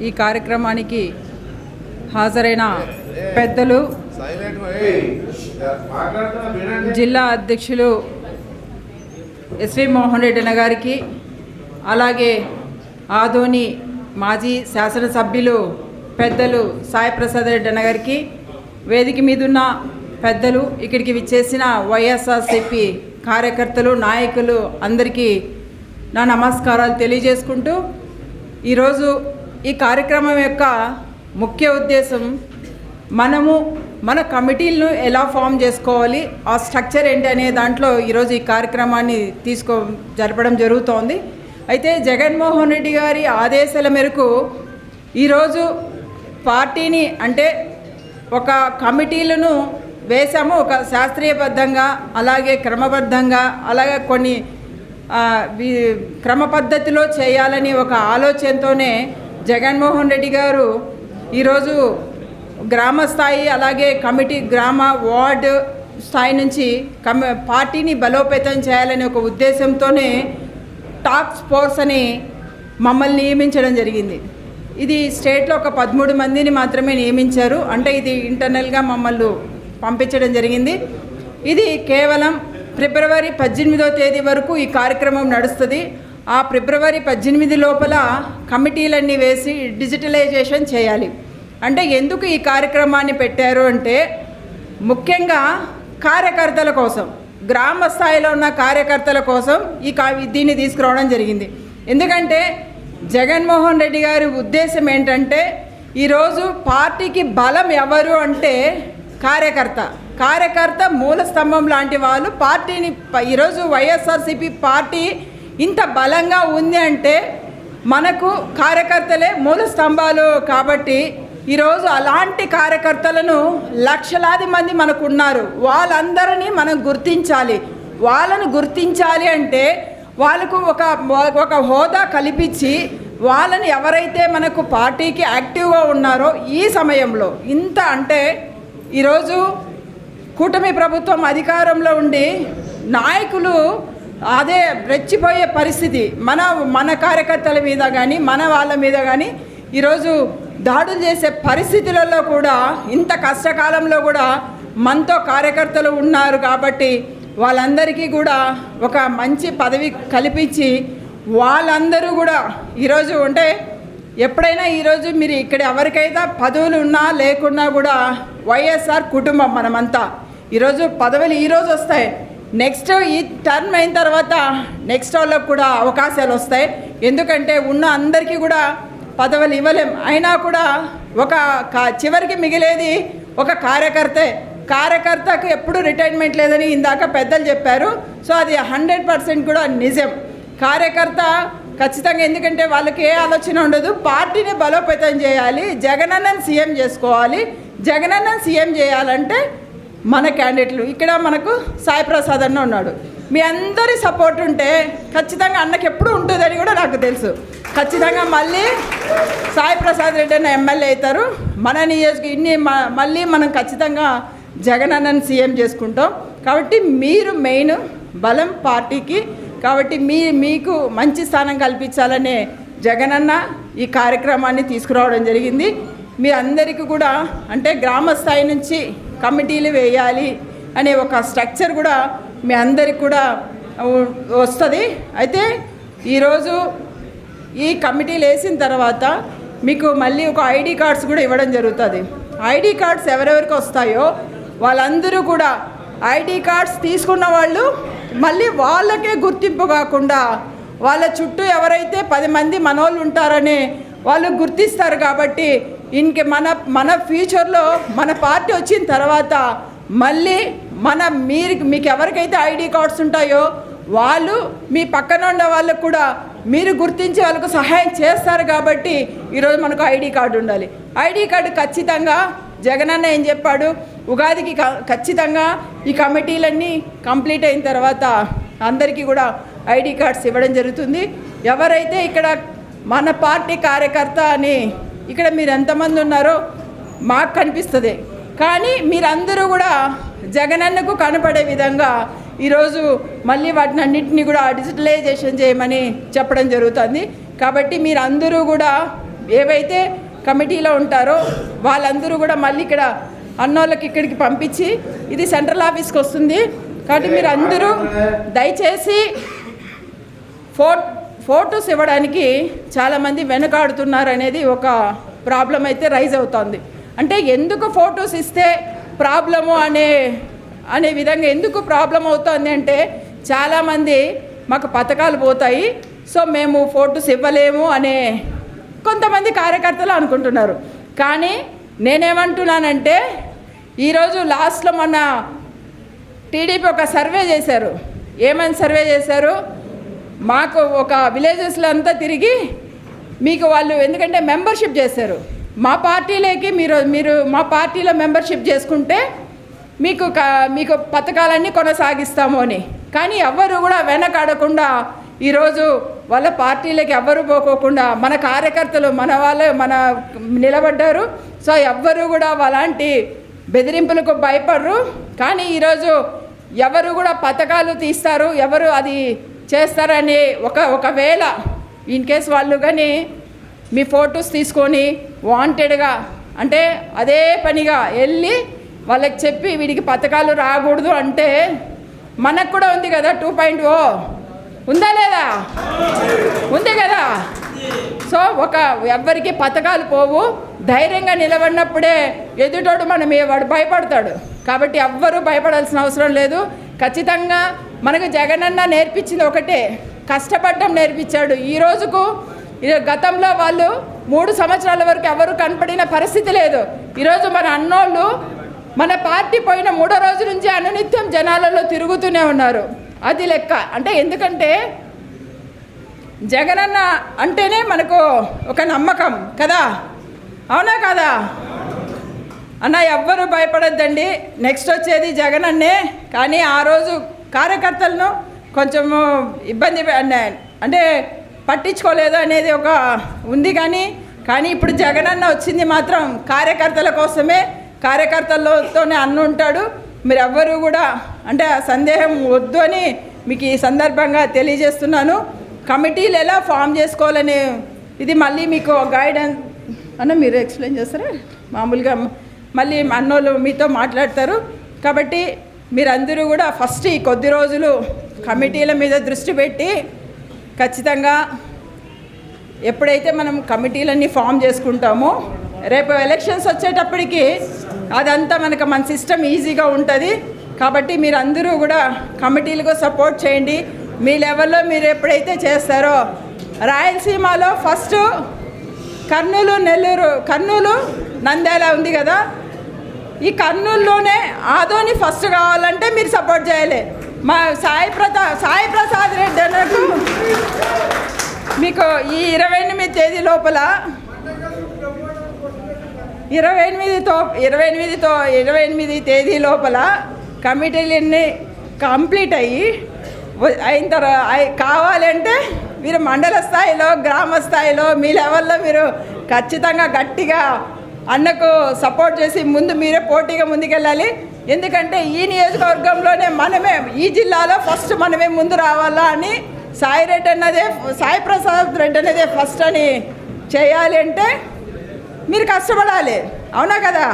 ఈ కార్యక్రమానికి హాజరైన పెద్దలు జిల్లా అధ్యక్షులు ఎస్వి మోహన్ రెడ్డి అన్న గారికి అలాగే ఆదోని మాజీ శాసనసభ్యులు పెద్దలు సాయి ప్రసాద్ రెడ్డి అన్న గారికి వేదిక మీదున్న పెద్దలు ఇక్కడికి విచ్చేసిన వైఎస్ఆర్సిపి కార్యకర్తలు నాయకులు అందరికీ నా నమస్కారాలు తెలియజేసుకుంటూ ఈరోజు ఈ కార్యక్రమం యొక్క ముఖ్య ఉద్దేశం మనము మన కమిటీలను ఎలా ఫామ్ చేసుకోవాలి ఆ స్ట్రక్చర్ ఏంటి అనే దాంట్లో ఈరోజు ఈ కార్యక్రమాన్ని తీసుకో జరపడం జరుగుతోంది. అయితే జగన్మోహన్ రెడ్డి గారి ఆదేశాల మేరకు ఈరోజు పార్టీని అంటే ఒక కమిటీలను వేశాము. ఒక శాస్త్రీయబద్ధంగా అలాగే క్రమబద్ధంగా అలాగే కొన్ని క్రమ పద్ధతిలో చేయాలని ఒక ఆలోచనతోనే జగన్మోహన్ రెడ్డి గారు ఈరోజు గ్రామ స్థాయి అలాగే కమిటీ గ్రామ వార్డు స్థాయి నుంచి కమి పార్టీని బలోపేతం చేయాలనే ఒక ఉద్దేశంతోనే టాస్క్ ఫోర్స్ అని మమ్మల్ని నియమించడం జరిగింది. ఇది స్టేట్లో ఒక పదమూడు మందిని మాత్రమే నియమించారు. అంటే ఇది ఇంటర్నల్గా మమ్మల్ని పంపించడం జరిగింది. ఇది కేవలం ఫిబ్రవరి పద్దెనిమిదో తేదీ వరకు ఈ కార్యక్రమం నడుస్తుంది. ఆ ఫిబ్రవరి పద్దెనిమిది లోపల కమిటీలన్నీ వేసి డిజిటలైజేషన్ చేయాలి. అంటే ఎందుకు ఈ కార్యక్రమాన్ని పెట్టారు అంటే ముఖ్యంగా కార్యకర్తల కోసం గ్రామ స్థాయిలో ఉన్న కార్యకర్తల కోసం ఈ కా దీన్ని తీసుకురావడం జరిగింది. ఎందుకంటే జగన్మోహన్ రెడ్డి గారి ఉద్దేశం ఏంటంటే ఈరోజు పార్టీకి బలం ఎవరు అంటే కార్యకర్త. కార్యకర్త మూల స్తంభం లాంటి వాళ్ళు పార్టీని ఈరోజు వైఎస్ఆర్సీపీ పార్టీ ఇంత బలంగా ఉంది అంటే మనకు కార్యకర్తలే మూల స్తంభాలు కాబట్టి ఈరోజు అలాంటి కార్యకర్తలను లక్షలాది మంది మనకు ఉన్నారు వాళ్ళందరినీ మనం గుర్తించాలి. వాళ్ళను గుర్తించాలి అంటే వాళ్ళకు ఒక ఒక హోదా కల్పించి వాళ్ళని ఎవరైతే మనకు పార్టీకి యాక్టివ్గా ఉన్నారో ఈ సమయంలో ఇంత అంటే ఈరోజు కూటమి ప్రభుత్వం అధికారంలో ఉండి నాయకులు అదే రెచ్చిపోయే పరిస్థితి. మన మన కార్యకర్తల మీద కానీ మన వాళ్ళ మీద కానీ ఈరోజు దాడులు చేసే పరిస్థితులలో కూడా ఇంత కష్టకాలంలో కూడా మనతో కార్యకర్తలు ఉన్నారు కాబట్టి వాళ్ళందరికీ కూడా ఒక మంచి పదవి కల్పించి వాళ్ళందరూ కూడా ఈరోజు అంటే ఎప్పుడైనా ఈరోజు మీరు ఇక్కడ ఎవరికైతే పదవులు ఉన్నా లేకున్నా కూడా వైఎస్ఆర్ కుటుంబం మనమంతా ఈరోజు పదవులు ఈరోజు వస్తాయి. నెక్స్ట్ ఈ టర్మ్ అయిన తర్వాత నెక్స్ట్ వాళ్ళకు కూడా అవకాశాలు వస్తాయి. ఎందుకంటే ఉన్న అందరికీ కూడా పదవులు ఇవ్వలేం. అయినా కూడా ఒక కా- చివరికి మిగిలేది ఒక కార్యకర్తే. కార్యకర్తకు ఎప్పుడు రిటైర్మెంట్ లేదని ఇందాక పెద్దలు చెప్పారు. సో అది హండ్రెడ్ పర్సెంట్ కూడా నిజం. కార్యకర్త ఖచ్చితంగా ఎందుకంటే వాళ్ళకి ఏ ఆలోచన ఉండదు. పార్టీని బలోపేతం చేయాలి. జగనన్నను సీఎం చేసుకోవాలి. జగనన్నను సీఎం చేయాలంటే మన క్యాండిడేట్లు ఇక్కడ మనకు సాయిప్రసాద్ అన్న ఉన్నాడు. మీ అందరి సపోర్ట్ ఉంటే ఖచ్చితంగా అన్నకి ఎప్పుడు ఉంటుందని కూడా నాకు తెలుసు. ఖచ్చితంగా మళ్ళీ సాయిప్రసాద్ రెడ్డి అన్న ఎమ్మెల్యే అవుతారు. మన నియోజక ఇన్ని మళ్ళీ మనం ఖచ్చితంగా జగన్ అన్నని సీఎం చేసుకుంటాం. కాబట్టి మీరు మెయిన్ బలం పార్టీకి కాబట్టి మీ మీకు మంచి స్థానం కల్పించాలనే జగనన్న ఈ కార్యక్రమాన్ని తీసుకురావడం జరిగింది. మీ అందరికీ కూడా అంటే గ్రామ స్థాయి నుంచి కమిటీలు వేయాలి అనే ఒక స్ట్రక్చర్ కూడా మీ అందరికి కూడా వస్తుంది. అయితే ఈరోజు ఈ కమిటీలు వేసిన తర్వాత మీకు మళ్ళీ ఒక ఐడి కార్డ్స్ కూడా ఇవ్వడం జరుగుతుంది. ఐడి కార్డ్స్ ఎవరెవరికి వస్తాయో వాళ్ళందరూ కూడా ఐడి కార్డ్స్ తీసుకున్న వాళ్ళు మళ్ళీ వాళ్ళకే గుర్తింపు కాకుండా వాళ్ళ చుట్టూ ఎవరైతే పది మంది మనోళ్ళు ఉంటారని వాళ్ళు గుర్తిస్తారు కాబట్టి ఇంక మన మన ఫ్యూచర్లో మన పార్టీ వచ్చిన తర్వాత మళ్ళీ మన మీరు మీకు ఎవరికైతే ఐడి కార్డ్స్ ఉంటాయో వాళ్ళు మీ పక్కన ఉన్న వాళ్ళకు కూడా మీరు గుర్తించి వాళ్ళకు సహాయం చేస్తారు కాబట్టి ఈరోజు మనకు ఐడి కార్డు ఉండాలి. ఐడి కార్డు ఖచ్చితంగా జగనన్న ఏం చెప్పాడు? ఉగాదికి క- ఖచ్చితంగా ఈ కమిటీలన్నీ కంప్లీట్ అయిన తర్వాత అందరికీ కూడా ఐడి కార్డ్స్ ఇవ్వడం జరుగుతుంది. ఎవరైతే ఇక్కడ మన పార్టీ కార్యకర్త అని ఇక్కడ మీరు ఎంతమంది ఉన్నారో మాకు కనిపిస్తుంది. కానీ మీరందరూ కూడా జగనన్నకు కనపడే విధంగా ఈరోజు మళ్ళీ వాటిని అన్నింటినీ కూడా డిజిటలైజేషన్ చేయమని చెప్పడం జరుగుతుంది. కాబట్టి మీరందరూ కూడా ఏవైతే కమిటీలో ఉంటారో వాళ్ళందరూ కూడా మళ్ళీ ఇక్కడ అన్నోళ్ళకి ఇక్కడికి పంపించి ఇది సెంట్రల్ ఆఫీస్కి వస్తుంది. కాబట్టి మీరు అందరూ దయచేసి ఫోర్ ఫోటోస్ ఇవ్వడానికి చాలామంది వెనకాడుతున్నారు అనేది ఒక ప్రాబ్లం అయితే రైజ్ అవుతోంది. అంటే ఎందుకు ఫొటోస్ ఇస్తే ప్రాబ్లము అనే అనే విధంగా ఎందుకు ప్రాబ్లం అవుతుంది అంటే చాలామంది మాకు పథకాలు పోతాయి సో మేము ఫొటోస్ ఇవ్వలేము అనే కొంతమంది కార్యకర్తలు అనుకుంటున్నారు. కానీ నేనేమంటున్నానంటే ఈరోజు లాస్ట్లో మొన్న టీడీపీ ఒక సర్వే చేశారు. ఏమని సర్వే చేశారు? మాకు ఒక విలేజెస్లో అంతా తిరిగి మీకు వాళ్ళు ఎందుకంటే మెంబర్షిప్ చేశారు. మా పార్టీలోకి మీరు మీరు మా పార్టీలో మెంబర్షిప్ చేసుకుంటే మీకు క- మీకు పథకాలన్నీ కొనసాగిస్తాము అని. కానీ ఎవ్వరు కూడా వెనకాడకుండా ఈరోజు వాళ్ళ పార్టీలకి ఎవ్వరు పోకోకుండా మన కార్యకర్తలు మన వాళ్ళు మన నిలబడ్డారు. సో ఎవ్వరు కూడా అలాంటి బెదిరింపులకు భయపడరు. కానీ ఈరోజు ఎవరు కూడా పథకాలు తీస్తారు ఎవరు అది చేస్తారని ఒక ఒకవేళ ఇన్ కేస్ వాళ్ళు కానీ మీ ఫొటోస్ తీసుకొని వాంటెడ్గా అంటే అదే పనిగా వెళ్ళి వాళ్ళకి చెప్పి వీడికి పథకాలు రాకూడదు అంటే మనకు కూడా ఉంది కదా టూ పాయింట్ ఓ ఉందా లేదా? ఉంది కదా. సో ఒక ఎవ్వరికి పథకాలు పోవు. ధైర్యంగా నిలబడినప్పుడే ఎదుటోడు మనం వాడు భయపడతాడు. కాబట్టి ఎవ్వరూ భయపడాల్సిన అవసరం లేదు. ఖచ్చితంగా మనకు జగనన్న నేర్పించింది ఒకటే. కష్టపడడం నేర్పించాడు. ఈ రోజుకు ఈ గతంలో వాళ్ళు మూడు సంవత్సరాల వరకు ఎవరు కనపడిన పరిస్థితి లేదు. ఈరోజు మన అన్నోళ్ళు మన పార్టీ పోయిన మూడో రోజు నుంచి అనునిత్యం జనాలలో తిరుగుతూనే ఉన్నారు. అది లెక్క. అంటే ఎందుకంటే జగనన్న అంటేనే మనకు ఒక నమ్మకం కదా? అవునా కదా? అన్న ఎవ్వరు భయపడొద్దండి. నెక్స్ట్ వచ్చేది జగన్ అన్నే. కానీ ఆ రోజు కార్యకర్తలను కొంచెము ఇబ్బంది అంటే పట్టించుకోలేదు అనేది ఒక ఉంది కానీ కానీ ఇప్పుడు జగన్ అన్న వచ్చింది మాత్రం కార్యకర్తల కోసమే. కార్యకర్తలతోనే అన్న ఉంటాడు. మీరు ఎవ్వరూ కూడా అంటే ఆ సందేహం వద్దు అని మీకు ఈ సందర్భంగా తెలియజేస్తున్నాను. కమిటీలు ఎలా ఫామ్ చేసుకోవాలని ఇది మళ్ళీ మీకు గైడెన్స్ అన్న మీరు ఎక్స్ప్లెయిన్ చేస్తారా? మామూలుగా మళ్ళీ అన్నోళ్ళు మీతో మాట్లాడతారు. కాబట్టి మీరందరూ కూడా ఫస్ట్ ఈ కొద్ది రోజులు కమిటీల మీద దృష్టి పెట్టి ఖచ్చితంగా ఎప్పుడైతే మనం కమిటీలన్నీ ఫామ్ చేసుకుంటామో రేపు ఎలక్షన్స్ వచ్చేటప్పటికి అదంతా మనకు మన సిస్టమ్ ఈజీగా ఉంటుంది. కాబట్టి మీరందరూ కూడా కమిటీలకు సపోర్ట్ చేయండి. మీ లెవెల్లో మీరు ఎప్పుడైతే చేస్తారో రాయలసీమలో ఫస్ట్ కర్నూలు నెల్లూరు కర్నూలు నంద్యాల ఉంది కదా ఈ కర్నూలులోనే ఆదోని ఫస్ట్ కావాలంటే మీరు సపోర్ట్ చేయాలి. మా సాయి ప్రతా సాయి ప్రసాద్ రెడ్డి అన్నకు మీకు ఈ ఇరవై ఎనిమిది తేదీ లోపల ఇరవై ఎనిమిదితో ఇరవై ఎనిమిదితో ఇరవై ఎనిమిది తేదీ లోపల కమిటీలన్నీ కంప్లీట్ అయ్యి అయిన తర్వాత కావాలంటే మీరు మండల స్థాయిలో గ్రామ స్థాయిలో మీ లెవెల్లో మీరు ఖచ్చితంగా గట్టిగా అన్నకు సపోర్ట్ చేసి ముందు మీరే పోటీగా ముందుకెళ్ళాలి. ఎందుకంటే ఈ నియోజకవర్గంలోనే మనమే ఈ జిల్లాలో ఫస్ట్ మనమే ముందు రావాలా అని సాయి రెడ్డి అన్నదే సాయి ప్రసాద్ రెడ్డి అనేదే ఫస్ట్ అని చేయాలి అంటే మీరు కష్టపడాలి. అవునా కదా?